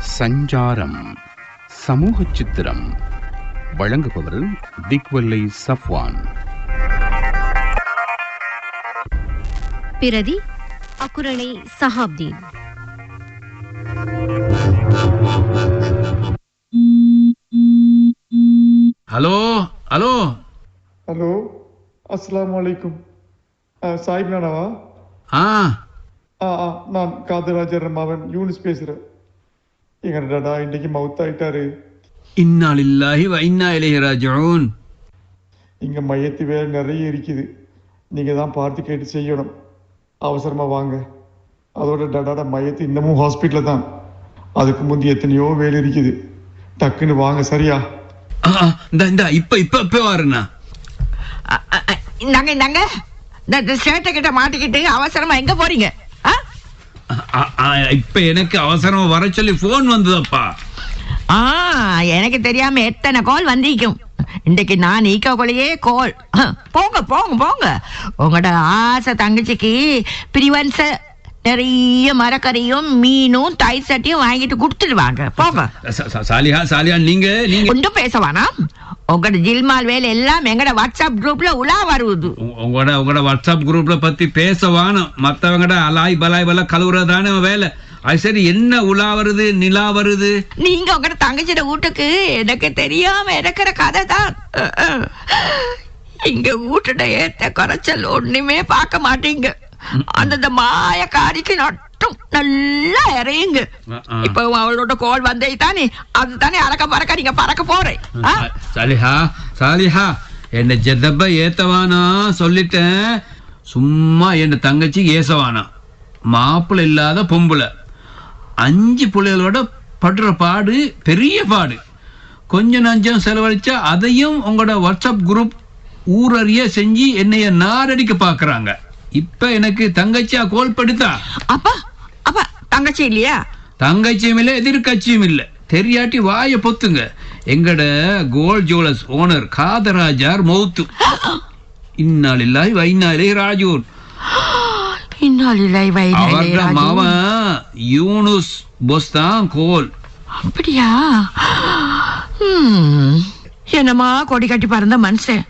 சஞ்சாரம் சமூக சித்திரம் வழங்குபவர் திக்வல்லை சஃப்வான். பிரதி Akurana Sahabdeen. Hello hello. Hello அஸ்ஸலாமு அலைக்கும். அஹ், சாயிப் நானாவா? ஆ. ஆ ஆ நான் காதராஜர் மகன் யூனிஸ் பேசுகிறேன் எங்க டாடா இன்னைக்கு மவுத் ஆயிட்டாரு இன்னா லில்லாஹி வ இன்னா இலைஹி ராஜிஊன். இங்க மையத்து வேலை நிறைய இருக்குது. நீங்க தான் பார்த்து கேட்டு செய்யணும். அவசரமா வாங்க. அதோட டாடாட மையத்து இன்னமும் ஹாஸ்பிட்டலில் தான். அதுக்கு முந்தி எத்தனையோ வேலை இருக்குது. டக்குன்னு வாங்க சரியா? இந்த இந்த இப்ப இப்ப இப்ப வாருண்ணா. இந்தாங்க இந்தாங்க. இந்த ஷர்ட்டை கிட்ட மாட்டிக்கிட்டு அவசரமா எங்க போறீங்க? இப்ப எனக்கு அவசரமா வர சொல்லி போன் வந்ததப்பா. ஆ எனக்கு தெரியாம எத்தனை கால் வந்திருக்கும். இன்னைக்கு நான் நீக்க கொலையே கோல் போங்க போங்க போங்க. உங்களோட ஆசை தங்கச்சிக்கு பிரிவன்ஸ நிறைய மரக்கறியும் மீனும் தயிர் சட்டியும் வாங்கிட்டு கொடுத்துடுவாங்க போங்க. ச- ச- சாலிஹா சாலிஹா நீங்க நீங்க ஒன்றும் பேச வேணாம். உங்களோட ஜில்மால் வேலை எல்லாம் எங்கட வாட்ஸ்அப் குரூப்ல உலா வருவது உங்களோட உங்களோட வாட்ஸ்அப் குரூப்ல பத்தி பேச வானம் மத்தவங்கட அலாய் பலாய் பல கழுவுறதானே வேலை. அது சரி என்ன உலா வருது நிலா வருது? நீங்க உங்க தங்கச்சியோட வீட்டுக்கு எனக்கு தெரியாம இருக்கிற கதை தான். இங்க வீட்டுட ஏத்த குறைச்சல் ஒண்ணுமே பார்க்க மாட்டீங்க. அந்தந்த மாயக்காரிக்கு நட்டும் நல்லா இறையுங்க. இப்ப அவளோட கோல் வந்தே தானே. அதுதானே அறக்க பறக்க நீங்க பறக்க போறேன்? சாலிஹா சாலிஹா என்ன ஜெதப்ப ஏத்தவானா சொல்லிட்டேன். சும்மா என் தங்கச்சி ஏசவானா. மாப்பிள்ளை இல்லாத பொம்பளை. அஞ்சு பிள்ளைகளோட படுற பாடு பெரிய பாடு. கொஞ்சம் நஞ்சம் செலவழிச்சா அதையும் உங்களோட வாட்ஸ்அப் குரூப் ஊரறிய செஞ்சு என்னைய நாரடிக்க பாக்குறாங்க. இப்ப எனக்கு தங்கச்சியா கோல் படுத்தா? அப்பா அப்பா தங்கச்சி இல்லையா? தங்கச்சியும் இல்ல எதிர்கட்சியும் இல்ல. தெரியாட்டி வாய பொத்துங்க. எங்கட கோல்ட் ஜுவல்லர்ஸ் ஓனர் காதராஜார் மௌத்து. இன்னாலில்லாஹி வைனாலே ராஜூன். இன்னாலில்லை அவர்ட மாவன் யூனுஸ் பொஸ் தான் கோல். அப்படியா? ஹம். என்னம்மா கொடி கட்டி பறந்த மனுஷன்.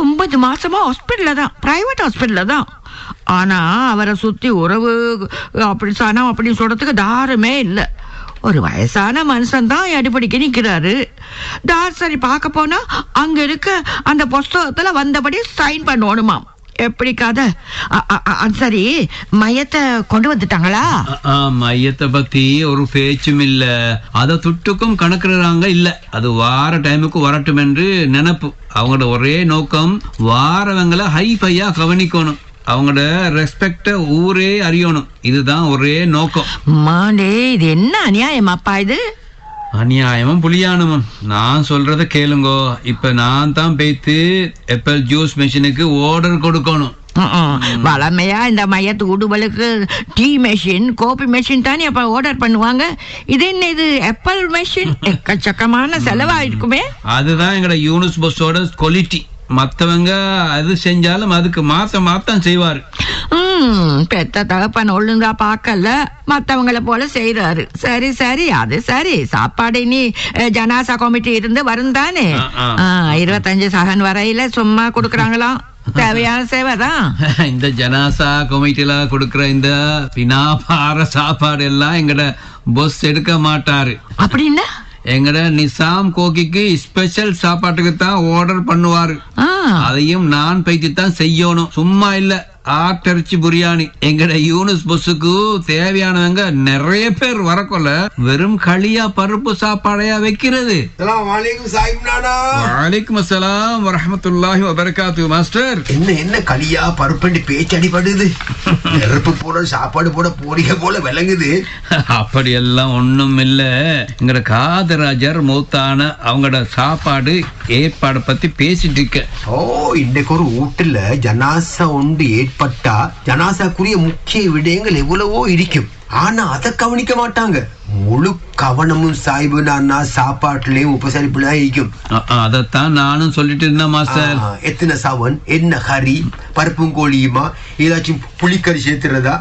ஒன்பது மாசமா ஹாஸ்பிட்டல்ல தான். பிரைவேட் ஹாஸ்பிட்டல்ல தான். ஆனா அவரை சுத்தி உறவு அப்படி சனம் அப்படின்னு சொல்றதுக்கு தாருமே இல்லை. ஒரு வயசான மனுஷன் தான் அடிப்படிக்கு நிற்கிறாரு தார் சரி பார்க்க போனா அங்க இருக்க அந்த புஸ்தகத்துல வந்தபடி சைன் பண்ணணுமாம். எப்படி கதை? அ- அ- அ- சரி மையத்தை கொண்டு வந்துட்டாங்களா? மையத்தை பத்தி ஒரு பேச்சும் இல்ல. அத துட்டுக்கும் கணக்குறாங்க இல்ல. அது வார டைமுக்கு வரட்டும் என்று நினைப்பு. அவங்களோட ஒரே நோக்கம் வாரவங்களை ஹை ஃபையா கவனிக்கணும். அவங்களோட ரெஸ்பெக்ட ஊரே அறியணும். இதுதான் ஒரே நோக்கம். மாண்டே இது என்ன அநியாயம் அப்பா இது? அநியாயமும் புலியானமும். நான் சொல்றத கேளுங்கோ. இப்ப நான் தான் பேத்து எப்பல் ஜூஸ் மெஷினுக்கு ஆர்டர் கொடுக்கணும். வளமையா இந்த மையத்து உடுவலுக்கு டீ மெஷின் கோபி மெஷின் தானே அப்ப ஆர்டர் பண்ணுவாங்க? இது என்ன இது ஆப்பிள் மெஷின் எக்கச்சக்கமான செலவா இருக்குமே அதுதான் எங்கட யூனிஸ் பஸ்ஸோட குவாலிட்டி மத்தவங்க அது செஞ்சாலும் அதுக்கு மாத்த மாத்தம் செய்வாரு. பெத்த தகப்பன் ஒழுங்கா பார்க்கல மத்தவங்கள போல செய்யறாரு சரி சரி அது சரி. சாப்பாடு நீ அஹ், ஜனாசா கமிட்டி இருந்து வரும் தானே இருபத்தஞ்சு சகன் வரையில சும்மா கொடுக்குறாங்களாம் தேவையான சேவை தான். இந்த ஜனாசா கமிட்டில கொடுக்கிற இந்த பினாபார சாப்பாடு எல்லாம் எங்கட பொஸ் எடுக்க மாட்டாரு. அப்படின்னா? எங்கட நிசாம் கோகிக்கு ஸ்பெஷல் சாப்பாட்டுக்கு தான் ஆர்டர் பண்ணுவாரு அதையும் நான் பைத்து தான் செய்யணும். சும்மா இல்ல. ஆட்டரிச்சு பிரியாணி. எங்கட யூனிஸ் பஸ்ஸுக்கு தேவையானவங்க நிறைய பேர் வரக்கொள்ள வெறும் களியா பருப்பு சாப்பாடையா வைக்கிறது. வலைக்கும் அஸ்ஸலாம் வரஹ்மத்துல்லாஹி வபரகாத்து மாஸ்டர். என்ன என்ன களியா பருப்பண்டி பேச்சு அடிபடுது. நெருப்பு போட சாப்பாடு போட போறீங்க போல விளங்குது. அப்படியெல்லாம் ஒண்ணும் இல்ல. எங்கட காதராஜர் மூத்தான அவங்களோட சாப்பாடு ஏற்பாடு பத்தி பேசிட்டு இருக்க ஓ இன்னைக்கு ஒரு வீட்டுல ஜனாசா உண்டு ஏற்பட்டா ஜனாசாக்குரிய முக்கிய விடயங்கள் எவ்வளவோ இருக்கும். ஆனா அதை கவனிக்க மாட்டாங்க. முழு கவனமும் சாய்பு நானா சாப்பாட்டுலயும் உபசரிப்புலாம் இருக்கும். அதைத்தான் நானும் சொல்லிட்டு இருந்தேன் மாஸ்டர். எத்தனை சவன்? என்ன கறி? பருப்பும் கோழியுமா? ஏதாச்சும் புளிக்கறி சேர்த்துறதா?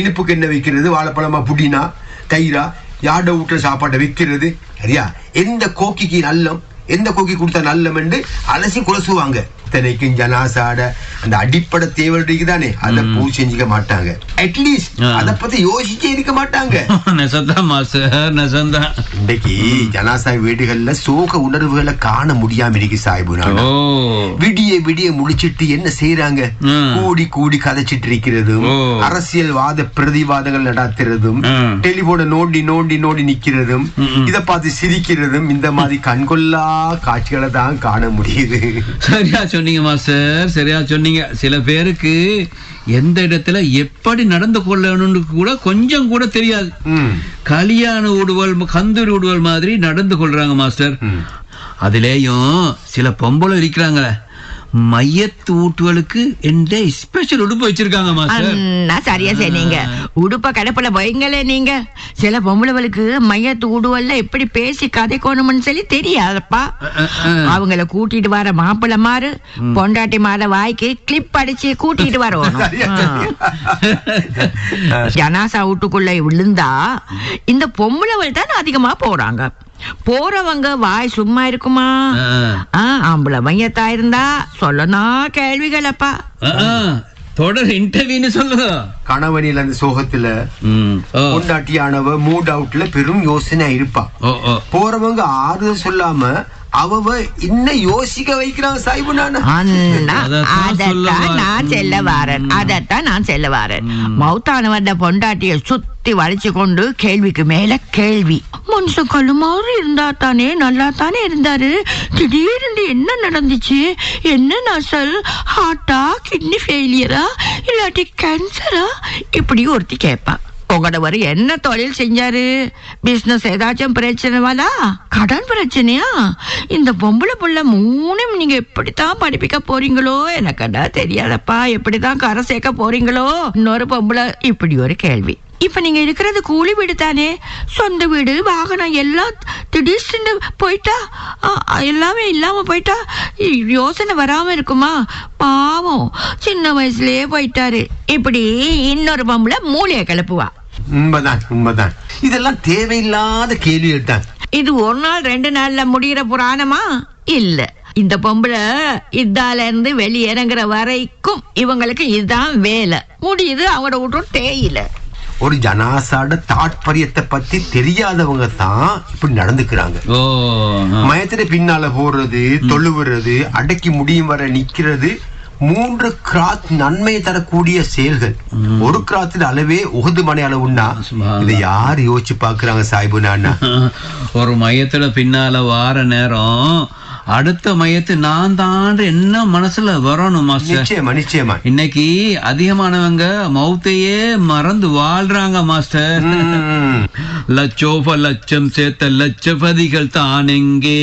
இனிப்புக்கு என்ன வைக்கிறது? வாழைப்பழமா புடினா தயிரா? யார்ட வீட்டுல சாப்பாட்டை விற்கிறது சரியா? எந்த கோக்கிக்கு நல்லம்? எந்த கோக்கி கொடுத்தா நல்லம் என்று அலசி குலசுவாங்க. இத்தனைக்கும் ஜனாசாட அந்த அடிப்படை தேவை இருக்குதானே? அதை பூ செஞ்சுக்க மாட்டாங்க. அட்லீஸ்ட். அதை பத்தி யோசிச்சே இருக்க மாட்டாங்க. நெசந்தான் மாஸ்டர். நெசந்தான் இன்றைக்கு ஜனாசா வீடுகள்ல சோக உணர்வுகளை காண முடியாம இருக்கு சாய்பு ஓ. விடிய விடிய முடிச்சிட்டு என்ன செய்யறாங்க. கூடி கூடி கதைச்சிட்டு இருக்கிறதும். அரசியல்வாத பிரதிவாதங்கள் நடத்துறதும். டெலிபோனை நோண்டி நோண்டி நோண்டி நிக்கிறதும். இத பார்த்து சிரிக்கிறதும் இந்த மாதிரி கண்கொள்ளா காட்சிகளை தான் காண முடியுது. சரியா சொன்னீங்க மாஸ்டர். சரியா சொன்னீங்க. சில பேருக்கு எந்த இடத்துல எப்படி நடந்து கொள்ளணும்னு கூட கொஞ்சம் கூட தெரியாது. கல்யாண ஊடுவல் கந்தூரி ஊடுவல் மாதிரி நடந்து கொள்றாங்க மாஸ்டர். அதுலேயும் சில பொம்பளை இருக்கிறாங்களே மையத்து ஊட்டுவலுக்கு எந்த ஸ்பெஷல் உடுப்பு வச்சிருக்காங்க மாஸ்டர் சரியா சொன்னீங்க. உடுப்ப கடப்புல வைங்களே நீங்க. சில பொம்பளைகளுக்கு மையத்து உடுவல்ல எப்படி பேசி கதைக்கணும்னு சொல்லி தெரியாதப்பா. அவங்கள கூட்டிட்டு வர மாப்பிள்ள மாறு பொண்டாட்டி மாற வாய்க்கு கிளிப் அடிச்சு கூட்டிட்டு வரணும். ஜனாசா வீட்டுக்குள்ள விழுந்தா இந்த பொம்பளைகள் தான் அதிகமா போறாங்க. போறவங்க வாய் சும்மா இருக்குமா? ஆம்பளை மையத்தா இருந்தா சொல்லனா கேள்விகளப்பா. அஹ், அஹ். தொடர் இன்டர்வியூன்னு சொல்லுங்க. கணவனில் அந்த சோகத்துல பொண்டாட்டியானவ மூட் அவுட்ல பெரும் யோசனை இருப்பா. போறவங்க ஆறுதல் சொல்லாம அவவ இன்னும் யோசிக்க வைக்கிறாங்க சாய்பு நானா. அதைத்தான். நான் செல்ல வாரேன். அதைத்தான் நான் செல்ல வாரேன். ம். மௌத்தானவந்த பொண்டாட்டிய சுத்தி வளைச்சு கொண்டு கேள்விக்கு மேல கேள்வி. மனுஷன் கல்லு மாதிரி இருந்தா தானே நல்லா தானே இருந்தாரு. திடீர்னு என்ன நடந்துச்சு? என்ன நசல் ஹார்ட்டா கிட்னி ஃபெயிலியரா இல்லாட்டி கேன்சரா இப்படி ஒருத்தி கேட்பா. உங்களவர் என்ன தொழில் செஞ்சாரு? பிசினஸ் ஏதாச்சும் பிரச்சனைவாதா? கடன் பிரச்சனையா? இந்த பொம்பளை புள்ள மூணும் நீங்க எப்படித்தான் படிப்பிக்க போறீங்களோ? எனக்கடா தெரியாதப்பா எப்படிதான் கரை சேர்க்க போறீங்களோ? இன்னொரு பொம்பளை இப்படி ஒரு கேள்வி. இப்ப நீங்க இருக்கிறது கூலி வீடு தானே? சொந்த வீடு வாகனம் எல்லாம் திடீர்னு போயிட்டா? ஆ, எல்லாமே இல்லாம போயிட்டா? யோசனை வராம இருக்குமா? பாவம். சின்ன வயசுலயே போயிட்டாரு. இப்படி இன்னொரு பொம்பளை மூளையை கிளப்புவா. உண்மைதான் உண்மைதான். இதெல்லாம் தேவையில்லாத கேள்விகள் தான் இது ஒரு நாள் ரெண்டு நாள்ல முடிகிற புராணமா? இல்ல. இந்த பொம்பளை இதால இருந்து வெளியிறங்குற வரைக்கும் இவங்களுக்கு இதுதான் வேலை. முடியுது அவங்களோட விட்டும் தேயில. ஒரு ஜனாசாட தாற்பயத்தை பத்தி தெரியாதவங்க தான் இப்படி நடந்துக்கிறாங்க. மயத்துல பின்னால போறது தொழுவுறது அடக்கி முடியும் வர நிக்கிறது மூன்று கிராத் நன்மை தரக்கூடிய செயல்கள். ஒரு கிராத்துல அளவே உகது மனை அளவுன்னா. இதை யார் யோசிச்சு பாக்குறாங்க சாய்பு நானா ஒரு மையத்துல பின்னால வார நேரம் அடுத்த மையத்து நான் தான் என்ன மனசுல வரணும் மாஸ்டர் நிச்சயமா நிச்சயமா. இன்னைக்கு அதிகமானவங்க மௌத்தையே மறந்து வாழ்றாங்க மாஸ்டர். லட்சோப லட்சம் சேர்த்த லட்சபதிகள் தான் எங்கே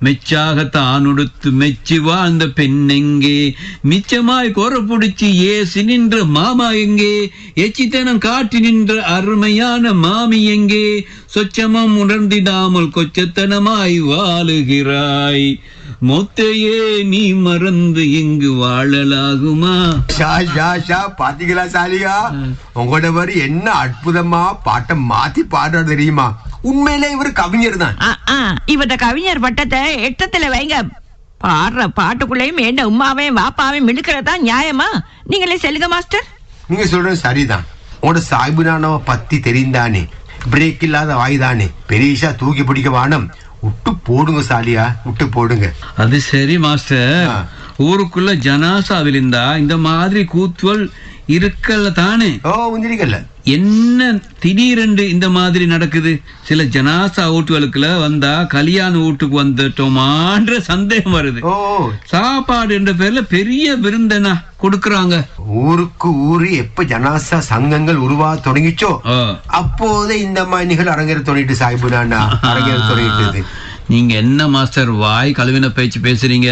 மெச்சாக தான் உடுத்து மெச்சி வாழ்ந்த பெண்ணெங்கே மிச்சமாய் கொர புடிச்சு ஏசி நின்ற மாமா எங்கே? எச்சித்தனம் காட்டி நின்ற அருமையான மாமி எங்கே? சொச்சமம் உணர்ந்திடாமல் கொச்சத்தனமாய் வாழுகிறாய். மொத்தையே நீ மறந்து இங்கு வாழலாகுமா? ஷா ஷா ஷா பாத்தீங்களா சாலியா உங்களோட மாதிரி என்ன அற்புதமா பாட்டை மாத்தி பாடுறாரு தெரியுமா? உண்மையிலே இவர் கவிஞர் தான். இவர்ட கவிஞர் பட்டத்தை எட்டத்துல வைங்க. பாடுற பாட்டுக்குள்ளேயும் என்ன உமாவையும் வாப்பாவையும் மிடுக்கிறதா நியாயமா? நீங்களே செல்லுங்க மாஸ்டர். நீங்க சொல்றது சரிதான். உங்களோட சாய்புனானவ பத்தி தெரிந்தானே. பிரேக் இல்லாத வாய்தானே. பெரியஷா தூக்கி பிடிக்க வானம். விட்டு போடுங்க சாலியா. விட்டு போடுங்க. அது சரி மாஸ்டர். ஊருக்குள்ள ஜனாசா விழுந்தா இந்த மாதிரி கூத்துவல் இருக்கல தானே? ஓ முந்திரிக்கல்ல. என்ன திடீரென்று இந்த மாதிரி நடக்குது? சில ஜனாசா வீட்டுகளுக்குள்ள வந்தா கல்யாண வீட்டுக்கு வந்துட்டோமான்ற சந்தேகம் வருது. சாப்பாடு என்ற பேர்ல பெரிய விருந்தனா கொடுக்கறாங்க. ஊருக்கு ஊரு எப்ப ஜனாசா சங்கங்கள் உருவா தொடங்கிச்சோ. அப்போதே இந்த மாதிரி நிகழ் அரங்கேற தொடங்கிட்டு சாய்புனானா அரங்கேற தொடங்கிட்டது நீங்க என்ன மாஸ்டர் வாய் கழுவின பேச்சு பேசுறீங்க?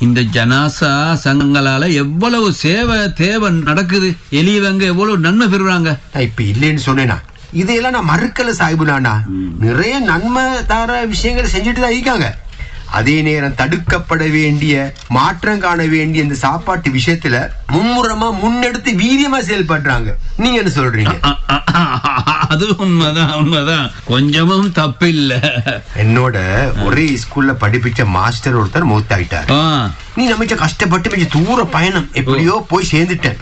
இந்த ஜனாசா சங்கங்களால எவ்வளவு சேவை தேவை நடக்குது? எளியவங்க எவ்வளவு நன்மை பெறுறாங்க? இப்ப இல்லைன்னு சொன்னேனா. இதையெல்லாம் நான் மறுக்கல சாய்புனானா நிறைய நன்மை தர விஷயங்களை செஞ்சுட்டு தான் இருக்காங்க. அதே நேரம் தடுக்கப்பட வேண்டிய மாற்றம் காண வேண்டிய இந்த சாப்பாட்டு விஷயத்துல மும்முரமா முன்னெடுத்து வீரியமா செயல்படுறாங்க. நீங்க என்ன சொல்றீங்க? அது உண்மைதான் உண்மைதான். கொஞ்சமும் தப்பில்ல. என்னோட ஒரே ஸ்கூல்ல படிப்பிச்ச மாஸ்டர் ஒருத்தர் மூத்தாயிட்டார். நீ நம்ம கஷ்டப்பட்டு மிச்ச தூர பயணம் எப்படியோ போய் சேர்ந்துட்டேன்.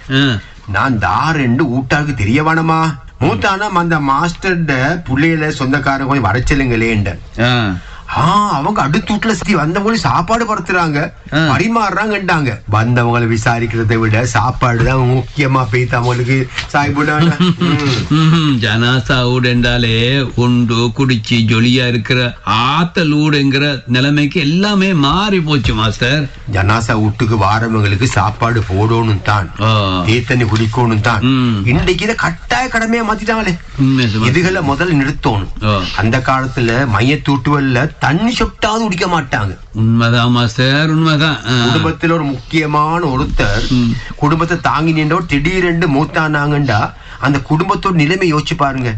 நான் தாரெண்டு ஊட்டாருக்கு தெரிய வேணாமா மூத்தானா? அந்த மாஸ்டர் புள்ளையில சொந்தக்காரங்க கொஞ்சம் வரச்சலுங்களேன்ட ஆ. ஆ. அவங்க அடுத்த வீட்டுல சுத்தி வந்தவங்க சாப்பாடு படுத்துறாங்க ஆ. பரிமாறுறாங்கட்டாங்க வந்தவங்களை விசாரிக்கிறதை விட சாப்பாடு தான் முக்கியமா போய்த்து அவங்களுக்கு சாய்புடான. ஜனாசா ஊடு என்றாலே உண்டு குடிச்சு ஜொலியா இருக்கிற ஆத்தல் ஊடுங்கிற நிலைமைக்கு எல்லாமே மாறி போச்சு மாஸ்டர் ஜனாசா வீட்டுக்கு வாரவங்களுக்கு சாப்பாடு போடணும் தான் ஆ. தேத்தண்ணி குடிக்கணும் தான். இன்னைக்கு இதை கட்டாய கடமையா மாத்திட்டாங்களே. இதுகளை முதல்ல நிறுத்தணும். அந்த காலத்துல மையத்தூட்டுவல்ல தண்ணி சொட்டாவது குடிக்க மாட்டாங்க உண்மைதான் மாஸ்டர் உண்மைதான். குடும்பத்துல ஒரு முக்கியமான ஒருத்தர். குடும்பத்தை தாங்கி நின்றவர் திடீரென்று மூத்தானாங்கண்டா அந்த குடும்பத்தோட நிலைமை யோசிச்சு பாருங்க.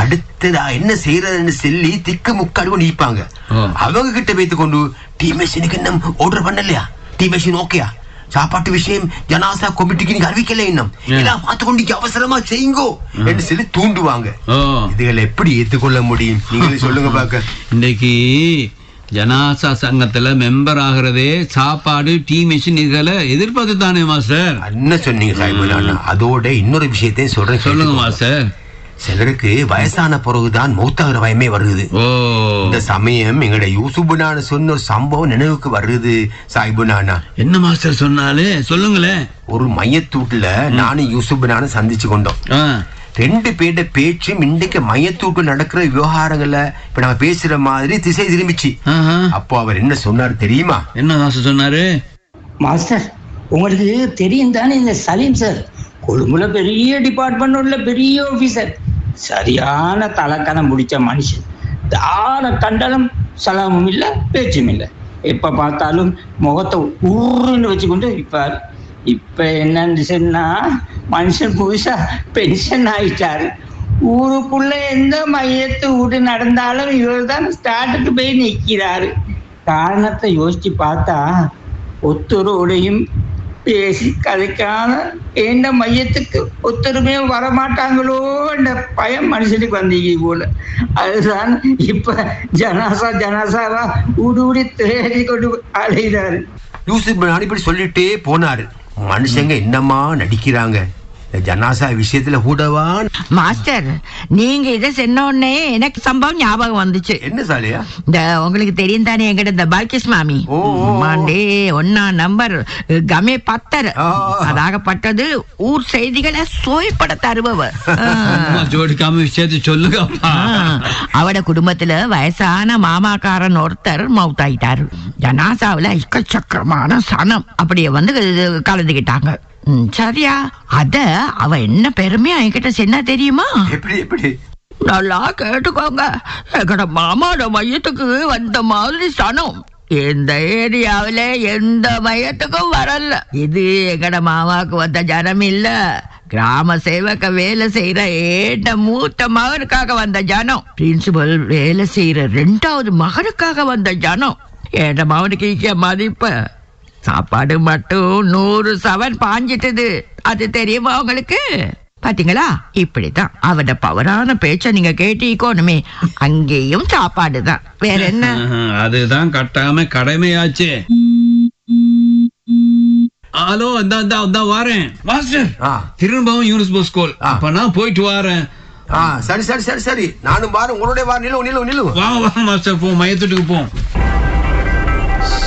அடுத்ததா என்ன செய்யறதுன்னு சொல்லி திக்கு முக்காடு நிற்பாங்க ஆ. அவங்க கிட்ட வைத்து கொண்டு டீ மெஷினுக்கு இன்னும் ஆர்டர் பண்ணலையா டீ மெஷின் ஓகேயா சாப்பாட்டு விஷயம் ஜனாசா கமிட்டிக்கு நீங்க அறிவிக்கல இன்னும். எல்லாம் பார்த்து கொண்டு அவசரமா செய்யுங்கோ. என்று சொல்லி தூண்டுவாங்க. இதுகளை எப்படி ஏத்துக்கொள்ள முடியும்? நீங்களே சொல்லுங்க பாக்க. இன்னைக்கு ஜனாசா சங்கத்துல மெம்பர் ஆகிறதே சாப்பாடு டீ மிஷின் இதுகளை எதிர்பார்த்து தானே மாஸ்டர்? என்ன சொன்னீங்க அதோட இன்னொரு விஷயத்தையும் சொல்றேன் சொல்லுங்க. மாஸ்டர். சிலருக்கு வயசான பிறகுதான் மூத்தாகிற பயமே வருது. இந்த சமயம் எங்கட யூசுபுனான சொன்ன ஒரு சம்பவம் நினைவுக்கு வருது சாய்புனானா என்ன மாஸ்டர் சொன்னாலே சொல்லுங்களேன் ஒரு மையத்தூட்டுல நானும் யூசுபுனான சந்திச்சு கொண்டோம். ரெண்டு பேர்ட பேச்சும் இன்றைக்கு மையத்தூட்டு நடக்கிற விவகாரங்கள்ல இப்ப நம்ம பேசுற மாதிரி திசை திரும்பிச்சு. ஆஹா. அப்போ அவர் என்ன சொன்னார் தெரியுமா? என்ன மாஸ்டர் சொன்னாரு? மாஸ்டர் உங்களுக்கு தெரியும் தானே இந்த சலீம் சார்? கொழும்புல பெரிய டிபார்ட்மெண்ட் உள்ள பெரிய ஆபீசர் சரியான தலைக்கணம் பிடிச்ச மனுஷன். தான கண்டனம் சலாமும் இல்லை பேச்சும் இல்லை. எப்ப பார்த்தாலும் முகத்தை ஊருன்னு வச்சுக்கொண்டு இருப்பார். இப்ப என்னன்னு சொன்னால் மனுஷன் புதுசா பென்ஷன் ஆயிட்டாரு. ஊருக்குள்ள எந்த மையத்து வீடு நடந்தாலும் இவர் தான் ஸ்டார்ட்டுக்கு போய் நிற்கிறாரு காரணத்தை யோசிச்சு பார்த்தா ஒத்துரோடையும் பேசி கதைக்கான ஏண்ட மையத்துக்கு ஒத்துருமே வரமாட்டாங்களோ என்ற பயம் மனுஷனுக்கு வந்தீங்க போல. அதுதான் இப்ப ஜனாசா ஜனாசாவா ஊடு ஊடி தேடி கொண்டு அலைகிறாரு. யூசுப் இப்படி சொல்லிட்டே போனாரு. மனுஷங்க என்னமா நடிக்கிறாங்க? ஜனாசா விஷயத்துல கூடவா மாஸ்டர் நீங்க இதை சொன்ன உடனே எனக்கு சம்பவம் ஞாபகம் வந்துச்சு. என்ன சாலியா? இந்த உங்களுக்கு தெரியும் தானே எங்கிட்ட இந்த பால்கிஸ் மாமி. மாண்டே ஒன்னா நம்பர் கமே பத்தர். அதாகப்பட்டது ஊர் செய்திகளை சோய்பட தருபவர். ஜோடிக்காம விஷயத்தை சொல்லுங்கப்பா. அவட குடும்பத்துல வயசான மாமாக்காரன் ஒருத்தர் மவுத்தாயிட்டாரு ஜனாசாவுல எக்கச்சக்கரமான சனம் அப்படியே வந்து கலந்துக்கிட்டாங்க ம், சரியா? அத அவ என்ன பெருமையா என்கிட்ட சொன்னா தெரியுமா? எப்படி எப்படி? நல்லா கேட்டுக்கோங்க. எங்கட மாமாவோட மையத்துக்கு வந்த மாதிரி சனம். எந்த ஏரியாவில எந்த மையத்துக்கும் வரல. இது எங்கட மாமாவுக்கு வந்த ஜனம் இல்ல. கிராம சேவக வேலை செய்யற ஏட்ட மூத்த மகனுக்காக வந்த ஜனம். பிரின்சிபல் வேலை செய்யற ரெண்டாவது மகனுக்காக வந்த ஜனம். ஏட்ட மகனுக்கு மதிப்ப. சாப்பாடு மட்டும் நூறு சவன் பாஞ்சிட்டது. அது தெரியுமா உங்களுக்கு? பாத்தீங்களா? இப்படிதான் அவட பவரான பேச்ச நீங்க கேட்டீக்கோணுமே. அங்கேயும் சாப்பாடு தான். வேற என்ன? அதுதான் கட்டாம கடமையாச்சே. ஹலோ இந்த இந்த இந்த வாரேன். மாஸ்டர் திரும்பவும் யூனிஸ் போஸ் ஸ்கூல் ஆ. அப்ப நான் போயிட்டு வாரேன். சரி சரி சரி சரி. நானும் பாரு உங்களுடைய வார நிலவு நிலவு நிலவு வா வா மாஸ்டர் போ மையத்துட்டுக்கு போ.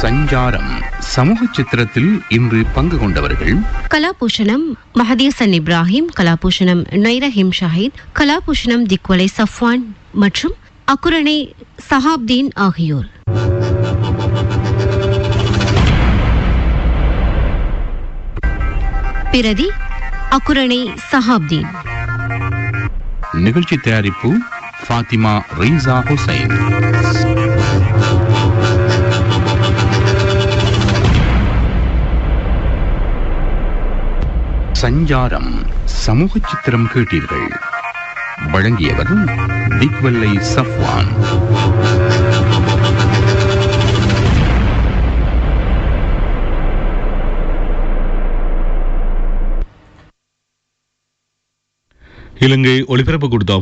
சஞ்சாரம். சமூக சித்திரத்தில் இன்று பங்கு கொண்டவர்கள் கலாபூஷணம் மஹதீசன் இப்ராஹிம் கலாபூஷணம் நைரஹிம் ஷாஹித் கலாபூஷணம் திக்வலை சஃப்வான் மற்றும் அக்குரணை சஹாப்தீன் ஆகியோர். பிரதி அக்குரணை சஹாப்தீன். நிகழ்ச்சி தயாரிப்பு ஃபாத்திமா ரீசா ஹுசைன். சஞ்சாரம் சமூக சித்திரம் கேட்டீர்கள். வழங்கியவர் திக்வல்லை சஃப்வான். இலங்கை ஒளிபரப்பு கொடுத்த